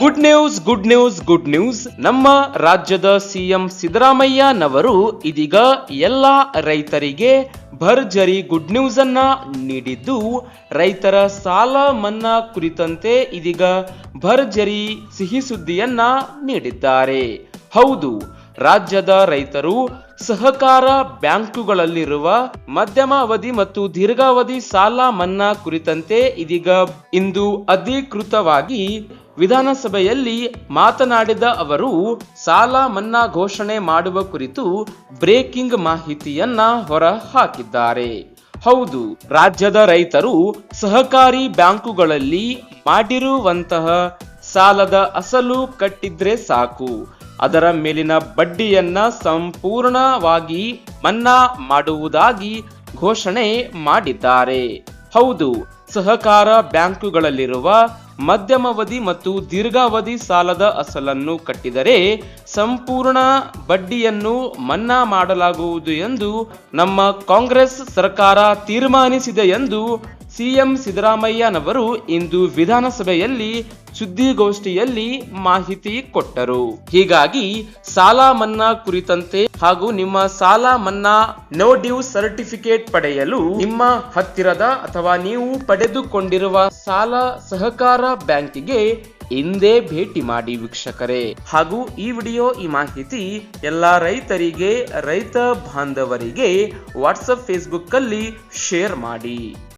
Good news good news good news ನಮ್ಮ ರಾಜ್ಯದ CM ಸಿದ್ದರಾಮಯ್ಯನವರು ಇದೀಗ ಎಲ್ಲ ರೈತರಿಗೆ ಭರ್ಜರಿ ಗುಡ್ ನ್ಯೂಸ್ ಅನ್ನ ನೀಡಿದ್ದು. ರೈತರ ಸಾಲ ಮನ್ನಾ ಕುರಿತಂತೆ ಇದೀಗ ಭರ್ಜರಿ ಸಿಹಿ ಸುದ್ದಿಯನ್ನ ನೀಡಿದ್ದಾರೆ. ಹೌದು ರಾಜ್ಯದ ರೈತರು ಸಹಕಾರ ಬ್ಯಾಂಕುಗಳಲ್ಲಿರುವ ಮಧ್ಯಮ ಅವಧಿ ಮತ್ತು ದೀರ್ಘಾವಧಿ ಸಾಲ ಮನ್ನಾ ಕುರಿತಂತೆ ಇದೀಗ ಇಂದು ಅಧಿಕೃತವಾಗಿ ವಿಧಾನಸಭೆಯಲ್ಲಿ ಮಾತನಾಡಿದ ಅವರು, ಸಾಲ ಮನ್ನಾ ಘೋಷಣೆ ಮಾಡುವ ಕುರಿತು ಬ್ರೇಕಿಂಗ್ ಮಾಹಿತಿಯನ್ನ ಹೊರ ಹಾಕಿದ್ದಾರೆ ಹೌದು, ರಾಜ್ಯದ ರೈತರು ಸಹಕಾರಿ ಬ್ಯಾಂಕುಗಳಲ್ಲಿ ಮಾಡಿರುವಂತಹ ಸಾಲದ ಅಸಲು ಕಟ್ಟಿದ್ರೆ ಸಾಕು. ಅದರ ಮೇಲಿನ ಬಡ್ಡಿಯನ್ನ ಸಂಪೂರ್ಣವಾಗಿ ಮನ್ನಾ ಮಾಡುವುದಾಗಿ ಘೋಷಣೆ ಮಾಡಿದ್ದಾರೆ. ಹೌದು, ಸಹಕಾರ ಬ್ಯಾಂಕುಗಳಲ್ಲಿರುವ ಮಧ್ಯಮಾವಧಿ ಮತ್ತು ದೀರ್ಘಾವಧಿ ಸಾಲದ ಅಸಲನ್ನು ಕಟ್ಟಿದರೆ ಸಂಪೂರ್ಣ ಬಡ್ಡಿಯನ್ನು ಮನ್ನಾ ಮಾಡಲಾಗುವುದು ಎಂದು ನಮ್ಮ ಕಾಂಗ್ರೆಸ್ ಸರ್ಕಾರ ತೀರ್ಮಾನಿಸಿದೆ ಎಂದು ಸಿಎಂ ಸಿದ್ದರಾಮಯ್ಯನವರು ಇಂದು ವಿಧಾನಸಭೆಯಲ್ಲಿ ಸುದ್ದಿಗೋಷ್ಠಿಯಲ್ಲಿ ಮಾಹಿತಿ ಕೊಟ್ಟರು. ಹೀಗಾಗಿ ಸಾಲ ಮನ್ನಾ ಕುರಿತಂತೆ ಹಾಗೂ ನಿಮ್ಮ ಸಾಲ ಮನ್ನಾ ನೋ ಡ್ಯೂ ಸರ್ಟಿಫಿಕೇಟ್ ಪಡೆಯಲು ನಿಮ್ಮ ಹತ್ತಿರದ ಅಥವಾ ನೀವು ಪಡೆದುಕೊಂಡಿರುವ ಸಾಲ ಸಹಕಾರ ಬ್ಯಾಂಕಿಗೆ ಇಂದೇ ಭೇಟಿ ಮಾಡಿ ವೀಕ್ಷಕರೇ. ಹಾಗೂ ಈ ವಿಡಿಯೋ, ಈ ಮಾಹಿತಿ ಎಲ್ಲಾ ರೈತರಿಗೆ, ರೈತ ಬಾಂಧವರಿಗೆ ವಾಟ್ಸಪ್ ಫೇಸ್ಬುಕ್ ಅಲ್ಲಿ ಶೇರ್ ಮಾಡಿ.